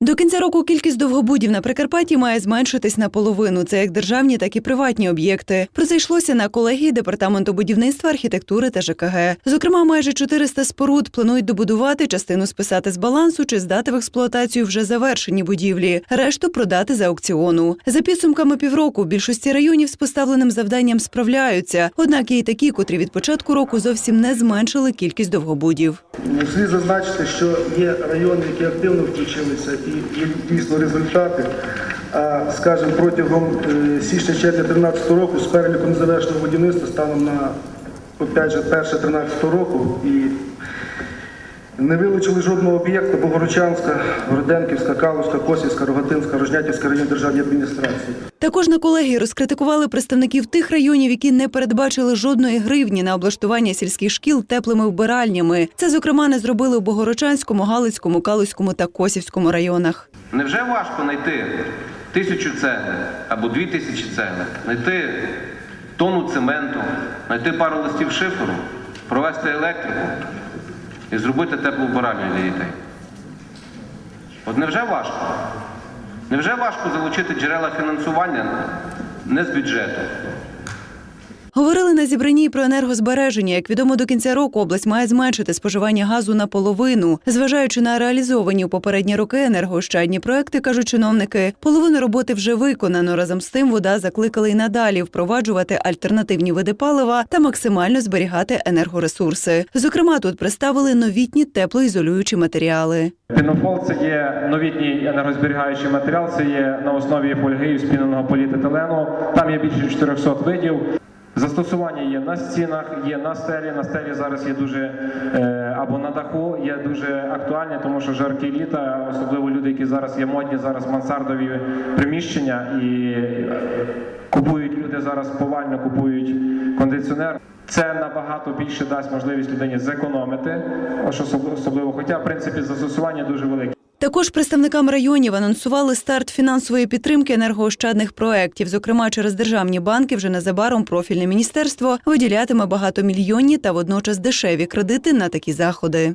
До кінця року кількість довгобудів на Прикарпатті має зменшитись наполовину. Це як державні, так і приватні об'єкти. Про це йшлося на колегії департаменту будівництва, архітектури та ЖКГ. Зокрема, майже 400 споруд планують добудувати, частину списати з балансу чи здати в експлуатацію вже завершені будівлі, решту продати за аукціону. За підсумками півроку більшості районів з поставленим завданням справляються. Однак є й такі, котрі від початку року зовсім не зменшили кількість довгобудів. Слід зазначити, що є райони, які активно включилися, і дійсно результати. А скажімо, протягом е, січня-червня 2013 року з переліку незавершеного будівництва станом на опять же, перше 13 року і не вилучили жодного об'єкта Богородчанська, Городенківська, Калузька, Косівська, Рогатинська, Рожнятівська районні державні адміністрації. Також на колегії розкритикували представників тих районів, які не передбачили жодної гривні на облаштування сільських шкіл теплими вбиральнями. Це, зокрема, не зробили у Богородчанському, Галицькому, Калузькому та Косівському районах. Невже важко знайти тисячу цегли або дві тисячі цегли, знайти тонну цементу, знайти пару листів шиферу, провести електрику і зробити теплу баральню для дітей? От невже важко? Невже важко залучити джерела фінансування не з бюджету? Говорили на зібранні про енергозбереження. Як відомо, до кінця року область має зменшити споживання газу наполовину. Зважаючи на реалізовані у попередні роки енергоощадні проекти, кажуть чиновники, половину роботи вже виконано. Разом з тим вода закликали й надалі впроваджувати альтернативні види палива та максимально зберігати енергоресурси. Зокрема, тут представили новітні теплоізолюючі матеріали. Пінофол це є новітній енергозберігаючий матеріал, це є на основі фольги і спіненого поліетилену. Там є більше 400 видів. Застосування є на стінах, є на стелі. На стелі зараз є дуже е, або на даху є дуже актуальні, тому що жаркі літа, особливо люди, які зараз є модні, зараз мансардові приміщення і е, купують люди зараз повально купують кондиціонер. Це набагато більше дасть можливість людині зекономити, особливо, хоча в принципі застосування дуже велике. Також представникам районів анонсували старт фінансової підтримки енергоощадних проєктів. Зокрема, через державні банки вже незабаром профільне міністерство виділятиме багатомільйонні та водночас дешеві кредити на такі заходи.